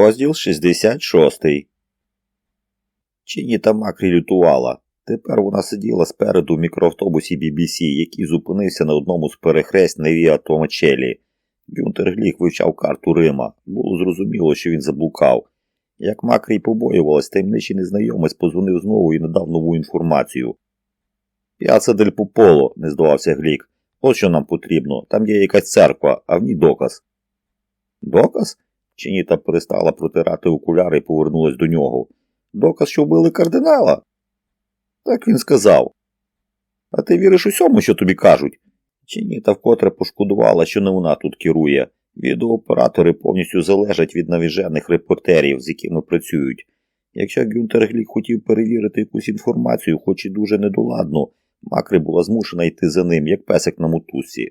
Розділ 66. Чіні та Макрі лютувала. Тепер вона сиділа спереду в мікроавтобусі BBC, який зупинився на одному з перехрест на Віа Томачелі. Гюнтер Глік вивчав карту Рима. Було зрозуміло, що він заблукав. Як Макрі й побоювалась, таємничий незнайомець позвонив знову і надав нову інформацію. П'яца дель Пополо, не здавався Глік. Ось що нам потрібно. Там є якась церква, а в ній доказ. Доказ? Чиніта перестала протирати окуляри і повернулась до нього. Доказ, що вбили кардинала? Так він сказав. А ти віриш усьому, що тобі кажуть? Чиніта вкотре пошкодувала, що не вона тут керує. Відеооператори повністю залежать від навіжених репортерів, з якими працюють. Якщо Гюнтер Глік хотів перевірити якусь інформацію, хоч і дуже недоладно, Макри була змушена йти за ним, як песик на мотузці.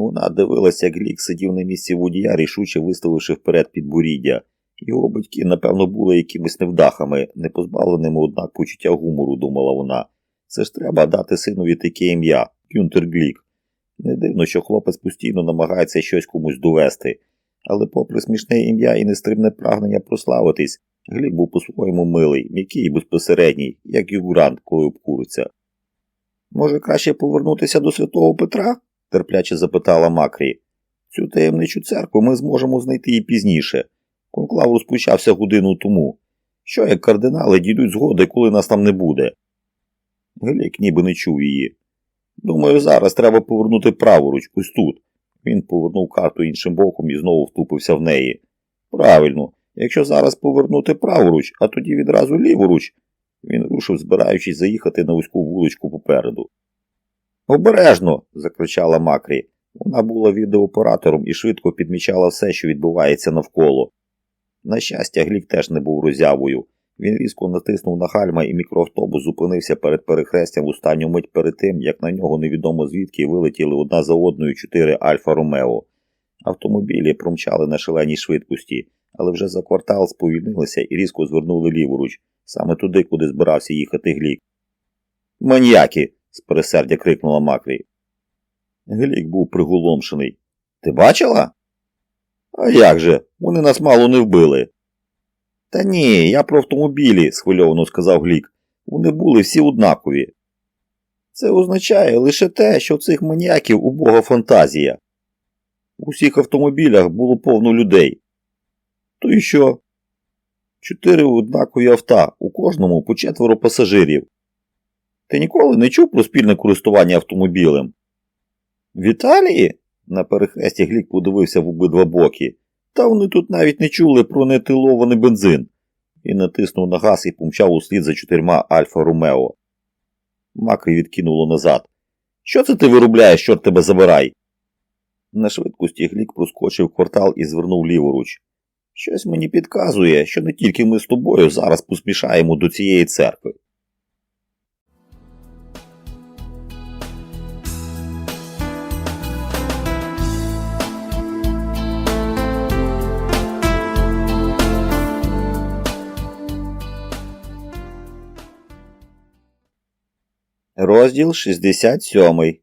Вона дивилася, як Глік сидів на місці водія, рішуче виставивши вперед підборіддя. Його батьки, напевно, були якимись невдахами, не позбавленими, однак, почуття гумору, думала вона. Це ж треба дати синові таке ім'я Гюнтер Глік. Не дивно, що хлопець постійно намагається щось комусь довести. Але, попри смішне ім'я і нестримне прагнення прославитись, Глік був по-своєму милий, м'який і безпосередній, як югурант, коли обкуриться. Може, краще повернутися до святого Петра? Терпляче запитала Макрі. Цю таємничу церкву ми зможемо знайти і пізніше. Конклав розпочався годину тому. Що як кардинали дійдуть згоди, коли нас там не буде? Глік ніби не чув її. Думаю, зараз треба повернути праворуч, ось тут. Він повернув карту іншим боком і знову втупився в неї. Правильно, якщо зараз повернути праворуч, а тоді відразу ліворуч, він рушив, збираючись заїхати на вузьку вуличку попереду. Обережно. закричала Макрі. Вона була відеооператором і швидко підмічала все, що відбувається навколо. На щастя, Глік теж не був роззявою. Він різко натиснув на гальма і мікроавтобус зупинився перед перехрестям в останню мить перед тим, як на нього невідомо звідки вилетіли одна за одною чотири Альфа Ромео. Автомобілі промчали на шаленій швидкості, але вже за квартал сповільнилися і різко звернули ліворуч, саме туди, куди збирався їхати Глік. Маньяки! З пересердя крикнула Макрі. Глік був приголомшений. Ти бачила? А як же? Вони нас мало не вбили. Та ні, я про автомобілі, схвильовано сказав Глік. Вони були всі однакові. Це означає лише те, що цих маніяків убога фантазія. У всіх автомобілях було повно людей. То і що? Чотири однакові авто, у кожному по четверо пасажирів. Ти ніколи не чув про спільне користування автомобілем? В Італії? На перехресті Глік подивився в обидва боки. Та вони тут навіть не чули про нетилований бензин. І натиснув на газ і помчав услід за чотирма Альфа Ромео. Макрі відкинуло назад. Що це ти виробляєш, чорт тебе забирай? На швидкості Глік проскочив квартал і звернув ліворуч. Щось мені підказує, що не тільки ми з тобою зараз поспішаємо до цієї церкви. Розділ 67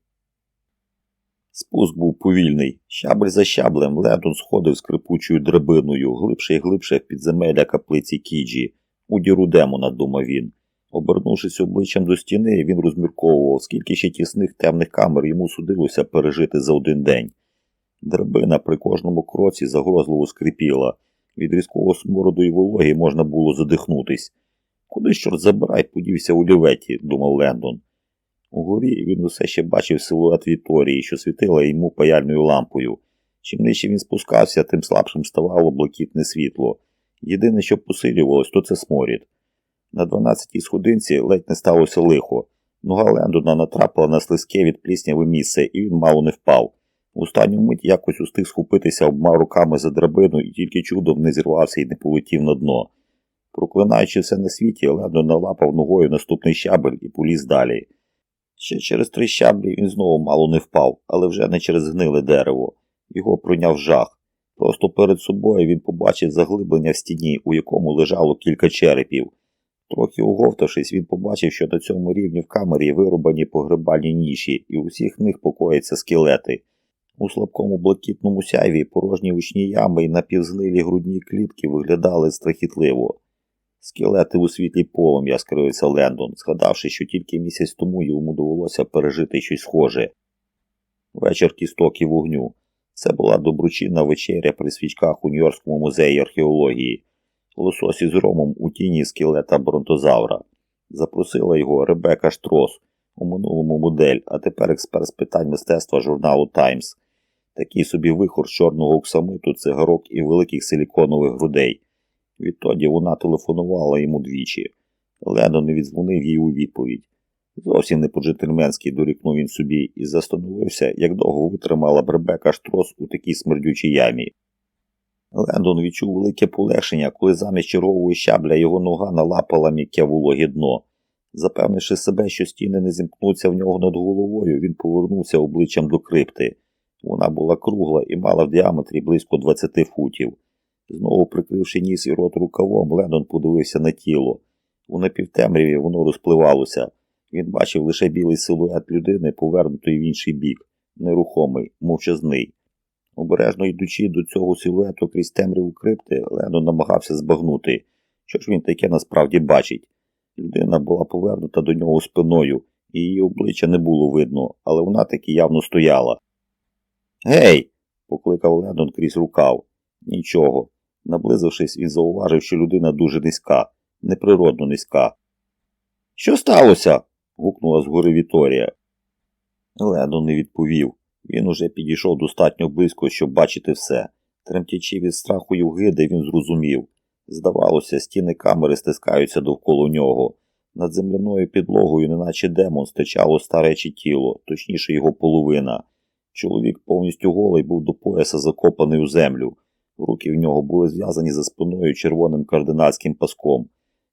Спуск був повільний. Щабль за щаблем Ледон сходив скрипучою драбиною, глибше і глибше в підземелля каплиці Кіджі. У діру демона, думав він. Обернувшись обличчям до стіни, він розмірковував, скільки ще тісних темних камер йому судилося пережити за один день. Драбина при кожному кроці загрозливо скрипіла. Від різкого смороду і вологи можна було задихнутись. Куди чорт забирай, подівся у ліветі, думав Лендон. Угорі він усе ще бачив силует Віторії, що світила йому паяльною лампою. Чим нижче він спускався, тим слабшим ставало блакитне світло. Єдине, що посилювалось, то це сморід. На 12-й сходинці ледь не сталося лихо. Нога Лендона натрапила на слизьке від плісняве місце, і він мало не впав. У останню мить якось устиг схопитися обма руками за драбину і тільки чудом не зірвався і не полетів на дно. Проклинаючи все на світі, Лендон налапав ногою наступний щабель і поліз далі. Ще через три щаблі він знову мало не впав, але вже не через гниле дерево. Його пройняв жах. Просто перед собою він побачив заглиблення в стіні, у якому лежало кілька черепів. Трохи уговтавшись, він побачив, що на цьому рівні в камері вирубані погребальні ніші, і у всіх них покояться скелети. У слабкому блакитному сяйві порожні вічні ями і напівзнилі грудні клітки виглядали страхітливо. Скелети у світлі полум'я скривився Лендон, згадавши, що тільки місяць тому йому довелося пережити щось схоже. Вечір кісток і вогню. Це була доброчинна вечеря при свічках у Нью-Йоркському музеї археології. Лосось із ромом у тіні скелета бронтозавра. Запросила його Ребека Штрос, у минулому модель, а тепер експерт з питань мистецтва журналу Таймс. Такий собі вихор чорного оксамиту, цигарок і великих силіконових грудей. Відтоді вона телефонувала йому двічі. Лендон не віддзвонив їй у відповідь. Зовсім не по-джентльменськи дорікнув він собі і застановився, як довго витримала б Ребека Штрос у такій смердючій ямі. Лендон відчув велике полегшення, коли замість чергового щабля його нога налапала м'яке вологе дно. Запевнивши себе, що стіни не зімкнуться в нього над головою, він повернувся обличчям до крипти. Вона була кругла і мала в діаметрі близько 20 футів. Знову прикривши ніс і рот рукавом, Лендон подивився на тіло. У напівтемряві воно розпливалося. Він бачив лише білий силует людини, повернутий в інший бік, нерухомий, мовчазний. Обережно йдучи до цього силуету крізь темряву крипти, Лендон намагався збагнути, що ж він таке насправді бачить. Людина була повернута до нього спиною, і її обличчя не було видно, але вона таки явно стояла. Гей! покликав Лендон крізь рукав. Нічого. Наблизившись, він зауважив, що людина дуже низька, неприродно низька. Що сталося? гукнула згори Віторія. Лендон не відповів. Він уже підійшов достатньо близько, щоб бачити все. Тремтячи від страху й угиди, він зрозумів. Здавалося, стіни камери стискаються довкола нього. Над земляною підлогою, неначе демон, стичало старече тіло, точніше його половина. Чоловік повністю голий був до пояса закопаний у землю. Руки в нього були зв'язані за спиною червоним кардинальським паском.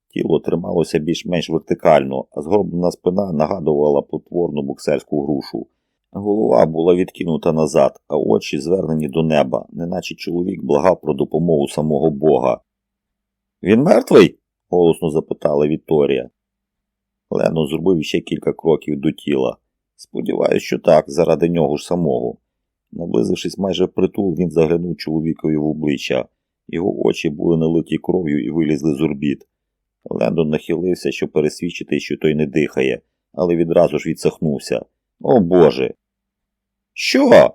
Тіло трималося більш-менш вертикально, а згорблена спина нагадувала потворну боксерську грушу. Голова була відкинута назад, а очі звернені до неба, неначе чоловік благав про допомогу самого Бога. Він мертвий? голосно запитала Вікторія. Лено зробив ще кілька кроків до тіла. Сподіваюсь, що так, заради нього ж самого. Наблизившись майже впритул, він заглянув чоловікові в обличчя. Його очі були налиті кров'ю і вилізли з орбіт. Лендон нахилився, щоб пересвідчити, що той не дихає, але відразу ж відсахнувся. О Боже! Що?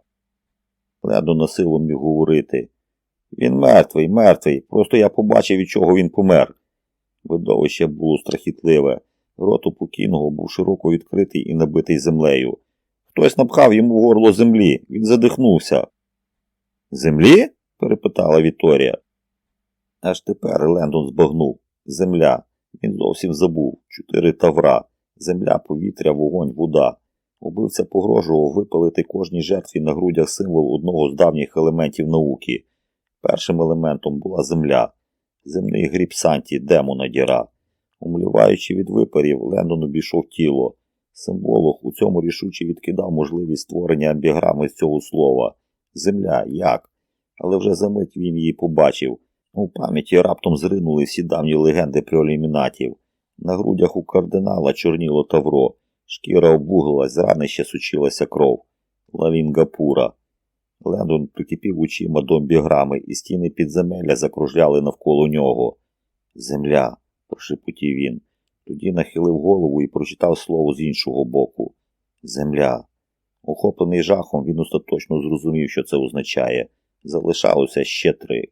Лендон на міг говорити. Він мертвий, мертвий. Просто я побачив, від чого він помер. Видовище було страхітливе. Рот у покійного був широко відкритий і набитий землею. Хтось напхав йому в горло землі, він задихнувся. Землі? перепитала Віторія. Аж тепер Лендон збагнув. Земля. Він зовсім забув. Чотири тавра. Земля, повітря, вогонь, вода. Убивця погрожував випалити кожній жертві на грудях символ одного з давніх елементів науки. Першим елементом була земля, земний гріб Санті, демона діра. Умліваючи від випарів, Лендон обійшов тіло. Символог у цьому рішуче відкидав можливість створення амбіграми з цього слова. Земля, як? Але вже за мить він її побачив. У пам'яті раптом зринули всі давні легенди про ілюмінатів. На грудях у кардинала чорніло тавро, шкіра обвуглилась, з ще сучилася кров. Лавінгапура. Лендон прикипів очима до амбіграми, і стіни підземелля закружляли навколо нього. Земля, прошепотів він. Тоді нахилив голову і прочитав слово з іншого боку. Земля. Охоплений жахом, він остаточно зрозумів, що це означає. Залишалося ще три.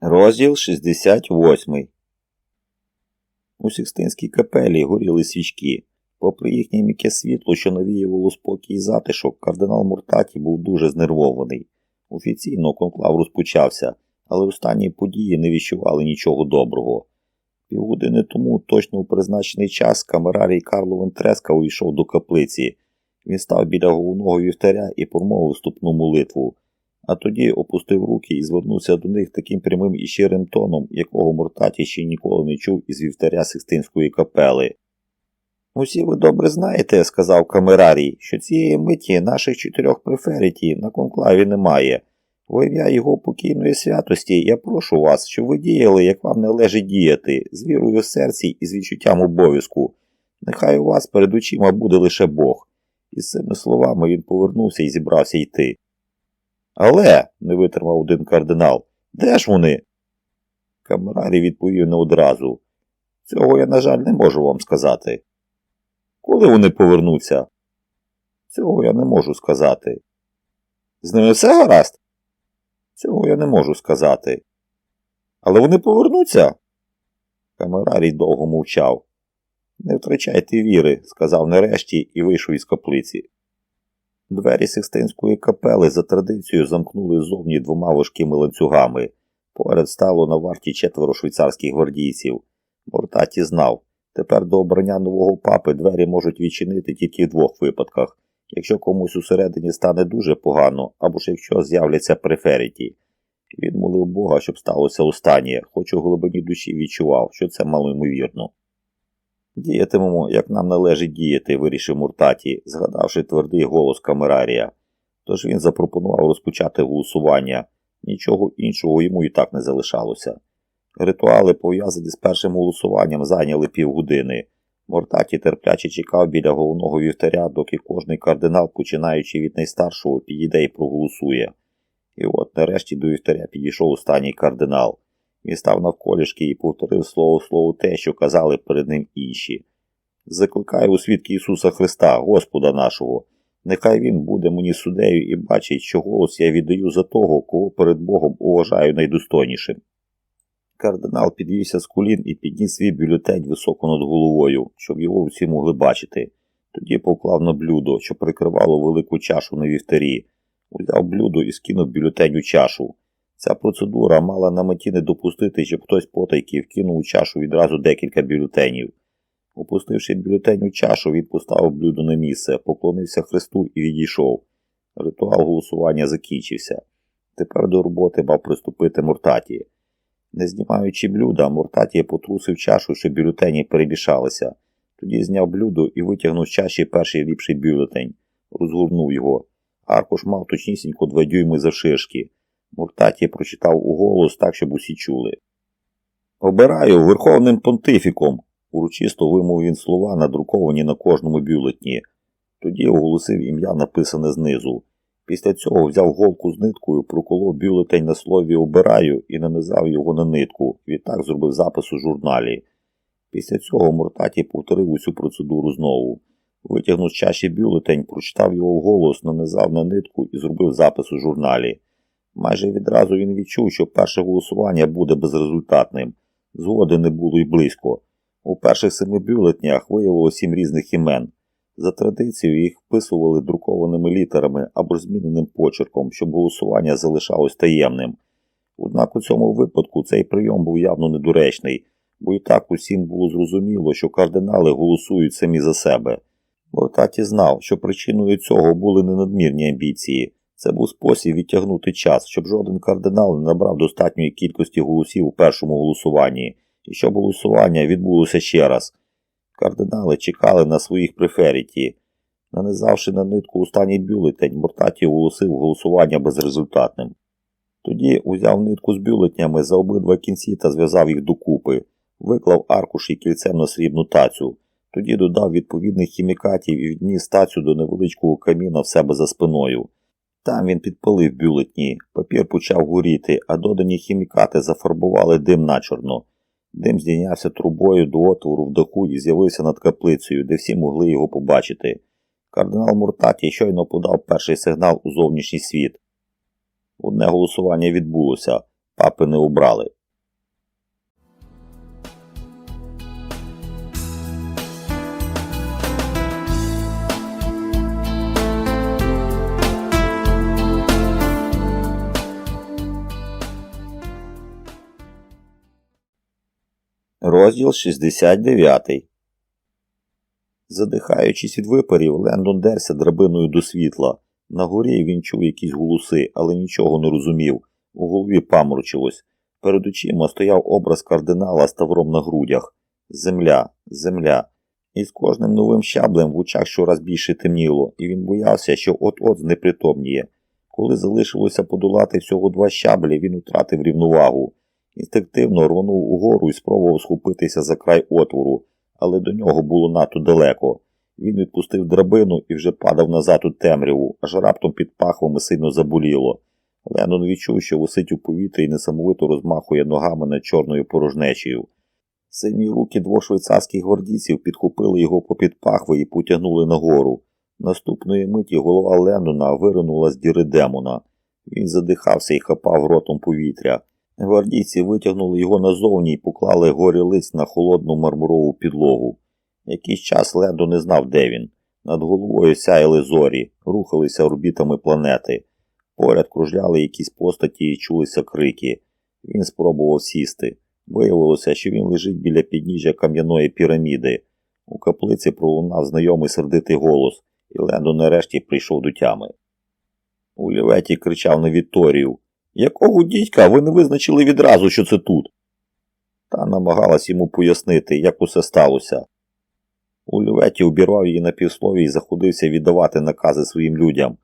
Розділ 68 У Сікстинській капелі горіли свічки. Попри їхнє м'яке світло, що навіювало спокій і затишок, кардинал Муртаті був дуже знервований. Офіційно конклав розпочався, але останні події не відчували нічого доброго. Півгодини тому, точно у призначений час, камерарій Карло Вентреска увійшов до каплиці. Він став біля головного вівтаря і промовив вступну молитву а тоді опустив руки і звернувся до них таким прямим і щирим тоном, якого Муртаті ще ніколи не чув із вівтаря Сикстинської капели. Усі ви добре знаєте, сказав камерарій, що цієї миті наших чотирьох преферіті на конклаві немає. В ім'я його покійної святості я прошу вас, щоб ви діяли, як вам належить діяти, з вірою в серці і з відчуттям обов'язку. Нехай у вас перед очима буде лише Бог. І з цими словами він повернувся і зібрався йти. Але, не витримав один кардинал, де ж вони? Камерарій відповів не одразу. Цього я, на жаль, не можу вам сказати. Коли вони повернуться? Цього я не можу сказати. З ними все гаразд? Цього я не можу сказати. Але вони повернуться? Камерарій довго мовчав. Не втрачайте віри, сказав нарешті і вийшов із каплиці. Двері Сикстинської капели за традицією замкнули ззовні двома важкими ланцюгами. Поряд стало на варті четверо швейцарських гвардійців. Мортаті знав, тепер до обрання нового папи двері можуть відчинити тільки в двох випадках, якщо комусь усередині стане дуже погано, або ж якщо з'являться преферіті. Він молив Бога, щоб сталося останнє, хоч у глибині душі відчував, що це малоймовірно. Діятимемо, як нам належить діяти, вирішив Муртаті, згадавши твердий голос камерарія. Тож він запропонував розпочати голосування. Нічого іншого йому і так не залишалося. Ритуали, пов'язані з першим голосуванням, зайняли півгодини. Мортаті терпляче чекав біля головного вівтаря, доки кожний кардинал, починаючи від найстаршого, підійде і проголосує. І от нарешті до вівтаря підійшов останній кардинал. Він став навколішки і повторив слово слово те, що казали перед ним інші. Закликаю у свідки Ісуса Христа, Господа нашого, нехай Він буде мені судею і бачить, що голос я віддаю за того, кого перед Богом уважаю найдостойнішим. Кардинал підвівся з колін і підніс свій бюлетень високо над головою, щоб його всі могли бачити. Тоді поклав на блюдо, що прикривало велику чашу на вівтарі, узяв блюдо і скинув бюлетень у чашу. Ця процедура мала на меті не допустити, щоб хтось потайки вкинув у чашу відразу декілька бюлетенів. Опустивши бюлетень у чашу, він поставив блюдо на місце, поклонився Христу і відійшов. Ритуал голосування закінчився. Тепер до роботи мав приступити Муртаті. Не знімаючи блюда, Муртаті потрусив чашу, щоб бюлетені перемішалися. Тоді зняв блюдо і витягнув з чаші перший ліпший бюлетень, розгорнув його. Аркуш мав точнісінько два дюйми завширшки. Муртаті прочитав уголос так, щоб усі чули. Обираю верховним понтифіком, урочисто вимовив він слова, надруковані на кожному бюлетні. Тоді оголосив ім'я, написане знизу. Після цього взяв голку з ниткою, проколов бюлетень на слові обираю і нанизав його на нитку. Відтак зробив запис у журналі. Після цього Муртаті повторив усю процедуру знову. Витягнув з чаші бюлетень, прочитав його вголос, нанизав на нитку і зробив запис у журналі. Майже відразу він відчув, що перше голосування буде безрезультатним. Згоди не було й близько. У перших семи бюлетнях виявилося сім різних імен. За традицією їх вписували друкованими літерами або зміненим почерком, щоб голосування залишалось таємним. Однак у цьому випадку цей прийом був явно недоречний, бо і так усім було зрозуміло, що кардинали голосують самі за себе. Мортаті знав, що причиною цього були не надмірні амбіції. Це був спосіб відтягнути час, щоб жоден кардинал не набрав достатньої кількості голосів у першому голосуванні, і щоб голосування відбулося ще раз. Кардинали чекали на своїх преферіті. Нанизавши на нитку останній бюлетень, Мортаті оголосив голосування безрезультатним. Тоді узяв нитку з бюлетнями за обидва кінці та зв'язав їх докупи, виклав аркуші кільцем на срібну тацю, тоді додав відповідних хімікатів і відніс тацю до невеличкого каміна в себе за спиною. Там він підпалив бюлетні, папір почав горіти, а додані хімікати зафарбували дим начорно. Дим здійнявся трубою до отвору в даху і з'явився над каплицею, де всі могли його побачити. Кардинал Муртаті щойно подав перший сигнал у зовнішній світ. Одне голосування відбулося, папи не обрали. Розділ 69 Задихаючись від випарів, Лендон дерся драбиною до світла. На горі він чув якісь голоси, але нічого не розумів. У голові паморочилось. Перед очима стояв образ кардинала з тавром на грудях. Земля, земля. І з кожним новим щаблем в очах щораз більше темніло, і він боявся, що от-от знепритомніє. Коли залишилося подолати всього два щаблі, він втратив рівновагу. Інстинктивно рвонув угору і спробував схопитися за край отвору, але до нього було надто далеко. Він відпустив драбину і вже падав назад у темряву, аж раптом під пахвами сильно заболіло. Леннон відчув, що висить у повітрі і несамовито розмахує ногами над чорною порожнечею. Сильні руки двох швейцарських гвардійців підхопили його попід пахви і потягнули нагору. Наступної миті голова Леннона виринула з діри демона. Він задихався і хапав ротом повітря. Гвардійці витягнули його назовні і поклали горі лиць на холодну мармурову підлогу. Якийсь час Лендо не знав, де він. Над головою сяяли зорі, рухалися орбітами планети. Поряд кружляли якісь постаті і чулися крики. Він спробував сісти. Виявилося, що він лежить біля підніжжя кам'яної піраміди. У каплиці пролунав знайомий сердитий голос, і Лендо нарешті прийшов до тями. У ліветі кричав на Вікторію. Якого дідька ви не визначили відразу, що це тут? Та намагалась йому пояснити, як усе сталося. У ліветі обірвав її на півслові і заходився віддавати накази своїм людям.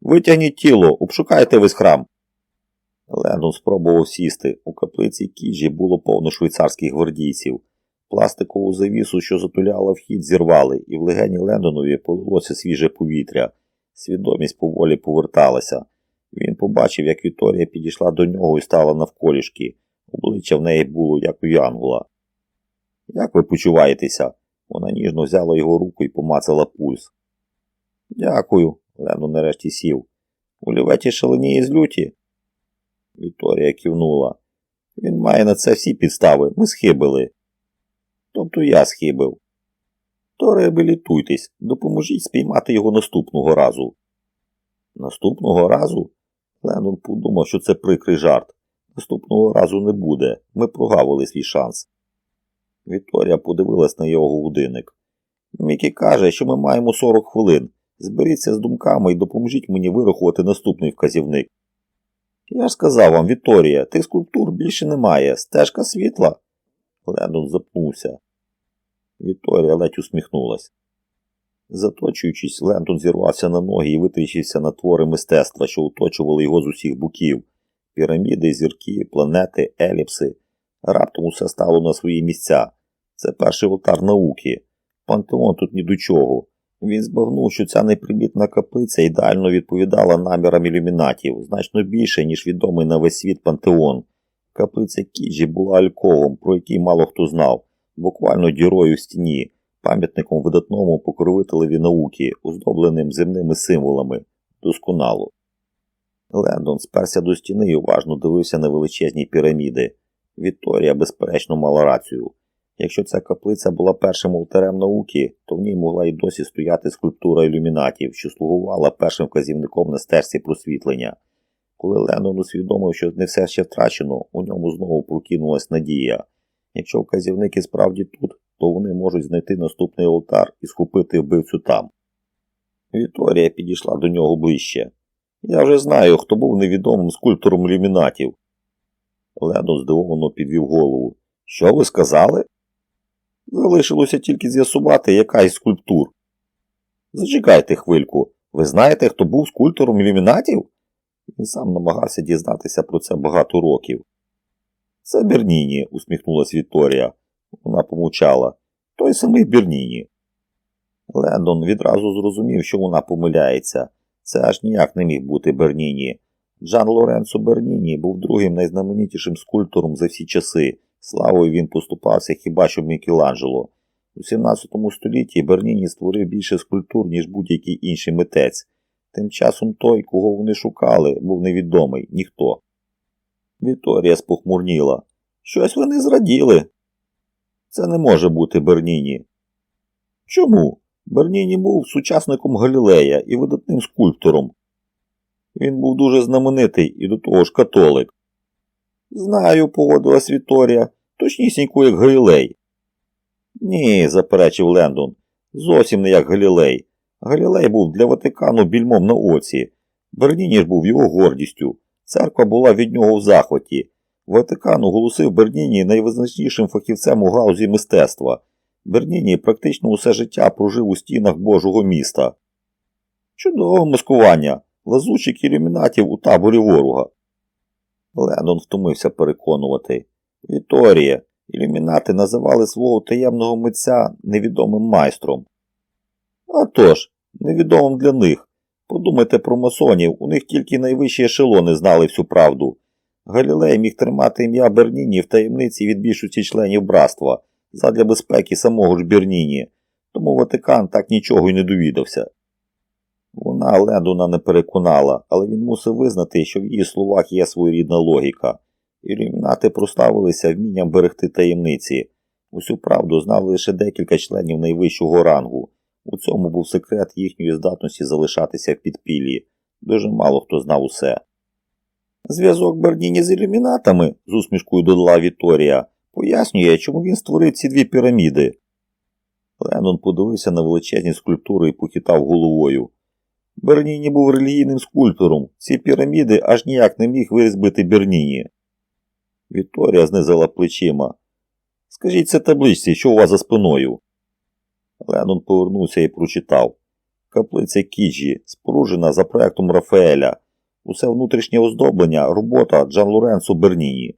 Витягніть тіло, обшукайте весь храм. Лендон спробував сісти. У каплиці кіжі було повно швейцарських гвардійців. Пластикову завісу, що затуляла вхід, зірвали, і в легені Лендонові полилося свіже повітря. Свідомість поволі поверталася. Він побачив, як Вікторія підійшла до нього і стала навколішки. Обличчя в неї було, як у Янгола. Як ви почуваєтеся? Вона ніжно взяла його руку і помацала пульс. Дякую, Лено нарешті сів. У ліветі шаленіє з люті. Вікторія кивнула. Він має на це всі підстави. Ми схибили. Тобто я схибив. То реабілітуйтесь, допоможіть спіймати його наступного разу. Наступного разу? Леннон подумав, що це прикрий жарт. Наступного разу не буде. Ми прогавили свій шанс. Вікторія подивилась на його годинник. Мікі каже, що ми маємо 40 хвилин. Зберіться з думками і допоможіть мені вирахувати наступний вказівник. Я ж сказав вам, Вікторія, тих скульптур більше немає. Стежка світла. Лендон запнувся. Вікторія ледь усміхнулась. Заточуючись, Лендон зірвався на ноги і витріщився на твори мистецтва, що оточували його з усіх боків піраміди, зірки, планети, еліпси. Раптом усе стало на свої місця. Це перший алтар науки. Пантеон тут ні до чого. Він збагнув, що ця непримітна каплиця ідеально відповідала намірам ілюмінатів, значно більше, ніж відомий на весь світ пантеон. Каплиця Кіджі була альковом, про який мало хто знав, буквально дірою в стіні, пам'ятником видатному покровителеві науки, оздобленим земними символами, досконало. Лендон сперся до стіни і уважно дивився на величезні піраміди. Вікторія, безперечно, мала рацію. Якщо ця каплиця була першим алтарем науки, то в ній могла й досі стояти скульптура ілюмінатів, що слугувала першим вказівником на стежці просвітлення. Коли Леннон усвідомив, що не все ще втрачено, у ньому знову прокинулась надія. Якщо вказівники справді тут, то вони можуть знайти наступний алтар і схопити вбивцю там. Вікторія підійшла до нього ближче. Я вже знаю, хто був невідомим скульптором ілюмінатів. Леннон здивовано підвів голову. Що ви сказали? Залишилося тільки з'ясувати, яка із скульптур. Зачекайте хвильку. Ви знаєте, хто був скульптором ілюмінатів? Він сам намагався дізнатися про це багато років. Це Берніні, усміхнулась Вікторія. Вона помовчала. Той самий Берніні. Лендон відразу зрозумів, що вона помиляється. Це аж ніяк не міг бути Берніні. Джан Лоренцо Берніні був другим найзнаменітішим скульптором за всі часи. Славою він поступався хіба що Мікеланджело. У 17 столітті Берніні створив більше скульптур, ніж будь-який інший митець. Тим часом той, кого вони шукали, був невідомий ніхто. Вікторія спохмурніла. Щось вони зраділи. Це не може бути Берніні. Чому? Берніні був сучасником Галілея і видатним скульптором. Він був дуже знаменитий і до того ж католик. Знаю, погодилась Вікторія, точнісінько як Галілей. Ні, заперечив Лендон, зовсім не як Галілей. Галілей був для Ватикану більмом на оці. Берніні ж був його гордістю. Церква була від нього в захваті. Ватикан оголосив Берніні найвизначнішим фахівцем у гаузі мистецтва. Берніні практично усе життя прожив у стінах Божого міста. Чудове маскування, лазучих ілюмінатів у таборі ворога. Леннон втомився переконувати. Віторія, ілюмінати називали свого таємного митця невідомим майстром. А тож, невідомим для них. Подумайте про масонів, у них тільки найвищі ешелони знали всю правду. Галілей міг тримати ім'я Берніні в таємниці від більшості членів братства задля безпеки самого ж Берніні, тому Ватикан так нічого й не довідався. Вона Лендона не переконала, але він мусив визнати, що в її словах є своєрідна логіка. Ілюмінати проставилися вмінням берегти таємниці. Усю правду знали лише декілька членів найвищого рангу. У цьому був секрет їхньої здатності залишатися в підпіллі. Дуже мало хто знав усе. Зв'язок Берніні з ілюмінатами, з усмішкою додала Віторія, пояснює, чому він створив ці дві піраміди. Леннон подивився на величезні скульптури і похитав головою. Берніні був релігійним скульптором. Ці піраміди аж ніяк не міг вирізбити Берніні. Вікторія знизила плечима. Скажіть це табличці, що у вас за спиною? Леннон повернувся і прочитав. Каплиця Кіджі, споруджена за проектом Рафаеля. Усе внутрішнє оздоблення, робота Джан Лоренцо Берніні.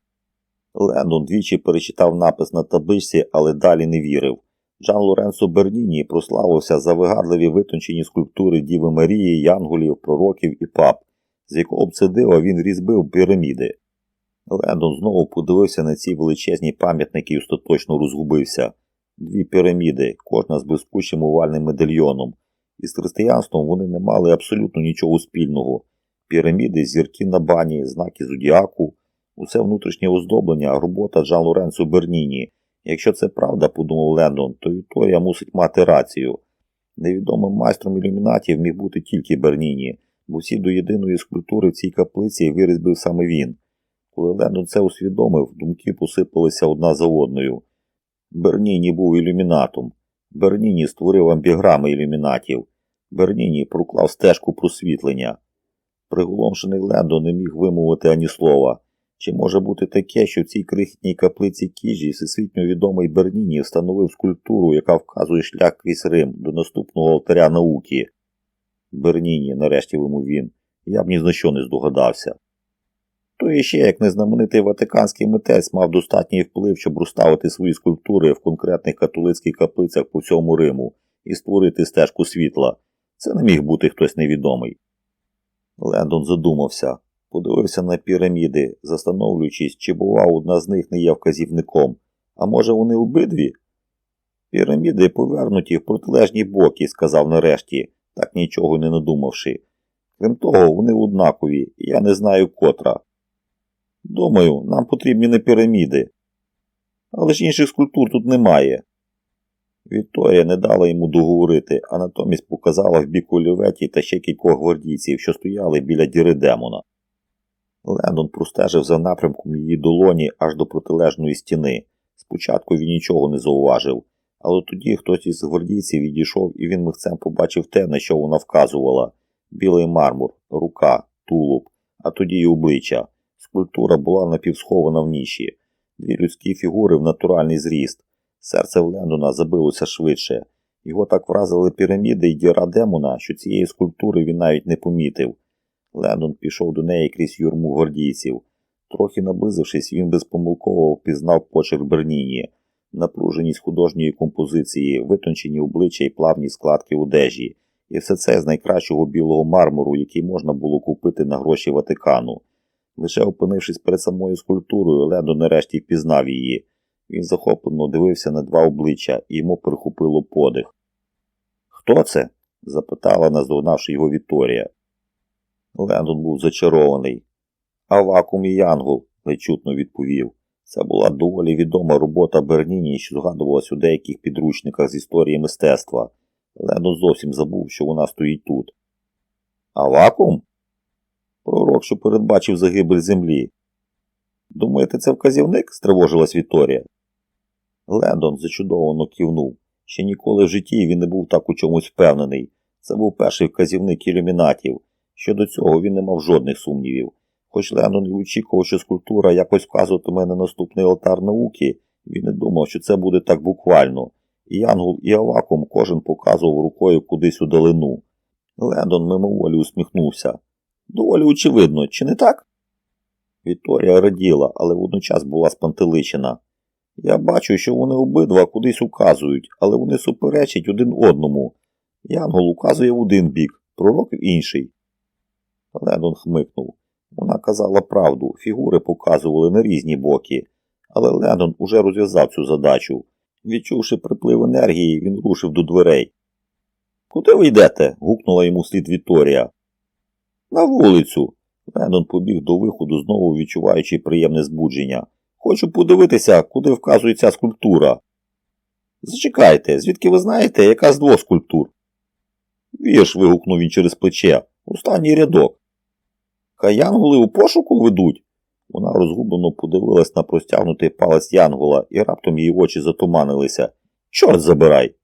Леннон двічі перечитав напис на табличці, але далі не вірив. Джан Лоренцо Берніні прославився за вигадливі витончені скульптури Діви Марії, Янголів, пророків і пап, з якого б це диво він різьбив піраміди. Лендон знову подивився на ці величезні пам'ятники і остаточно розгубився. Дві піраміди, кожна з блискучим овальним медальйоном. Із християнством вони не мали абсолютно нічого спільного. Піраміди, зірки на бані, знаки зодіаку, усе внутрішнє оздоблення, робота Джан Лоренцо Берніні. Якщо це правда, подумав Лендон, то Вікторія мусить мати рацію. Невідомим майстром ілюмінатів міг бути тільки Берніні, бо всі до єдиної скульптури в цій каплиці вирізбив саме він. Коли Лендон це усвідомив, думки посипалися одна за одною. Берніні був ілюмінатом. Берніні створив амбіграми ілюмінатів. Берніні проклав стежку просвітлення. Приголомшений Лендон не міг вимовити ані слова. Чи може бути таке, що в цій крихітній каплиці кіжі всесвітньо відомий Берніні встановив скульптуру, яка вказує шлях крізь Рим до наступного алтаря науки? Берніні, нарешті вимов він, я б ні за що не здогадався. То іще, як незнаменитий ватиканський митець мав достатній вплив, щоб розставити свої скульптури в конкретних католицьких каплицях по всьому Риму і створити стежку світла. Це не міг бути хтось невідомий. Лендон задумався, подивився на піраміди, застановлюючись, чи бува одна з них не є вказівником. А може вони обидві? Піраміди повернуті в протилежні боки, сказав нарешті, так нічого не надумавши. Крім того, вони однакові, і я не знаю котра. Думаю, нам потрібні не піраміди. Але ж інших скульптур тут немає. Вікторія не дала йому договорити, а натомість показала в бік Оліветі та ще кількох гвардійців, що стояли біля діри демона. Лендон простежив за напрямком її долоні аж до протилежної стіни. Спочатку він нічого не зауважив, але тоді хтось із гвардійців відійшов і він михцем побачив те, на що вона вказувала білий мармур, рука, тулуб, а тоді й обличчя. Скульптура була напівсхована в ніші, дві людські фігури в натуральний зріст. Серце в Лендона забилося швидше. Його так вразили піраміди й діра демона, що цієї скульптури він навіть не помітив. Лендон пішов до неї крізь юрму гвардійців. Трохи наблизившись, він безпомилково впізнав почерк Берніні, напруженість художньої композиції, витончені обличчя і плавні складки одежі, і все це з найкращого білого мармуру, який можна було купити на гроші Ватикану. Лише опинившись перед самою скульптурою, Лендон нарешті впізнав її. Він захоплено дивився на два обличчя і йому перехопило подих. Хто це? запитала, наздогнавши його Вікторія. Лендон був зачарований. А вакуум і Янгол, ледь чутно відповів. Це була доволі відома робота Берніні, що згадувалась у деяких підручниках з історії мистецтва. Лендон зовсім забув, що вона стоїть тут. А вакуум? Пророк, що передбачив загибель землі. Думаєте, це вказівник? стривожилась Вікторія. Лендон зачудовано кивнув. Ще ніколи в житті він не був так у чомусь впевнений. Це був перший вказівник ілюмінатів. Щодо цього він не мав жодних сумнівів. Хоч Лендон і очікував, що скульптура якось вказуватиме на наступний алтар науки, він не думав, що це буде так буквально. Янгол і Авакум кожен показував рукою кудись у долину. Лендон мимоволі усміхнувся. Доволі очевидно, чи не так? Вікторія раділа, але водночас була спантеличена. Я бачу, що вони обидва кудись указують, але вони суперечать один одному. Янгол указує в один бік, пророк в інший. Лендон хмикнув. Вона казала правду, фігури показували на різні боки, але Лендон уже розв'язав цю задачу. Відчувши приплив енергії, він рушив до дверей. Куди ви йдете? гукнула йому слід Вікторія. На вулицю. Лендон побіг до виходу, знову відчуваючи приємне збудження. Хочу подивитися, куди вказує ця скульптура. Зачекайте, звідки ви знаєте, яка з двох скульптур? Вірш. вигукнув він через плече. Останній рядок. Каянголи у пошуку ведуть. Вона розгублено подивилась на простягнутий палець Янгола, і раптом її очі затуманилися. Чорт забирай!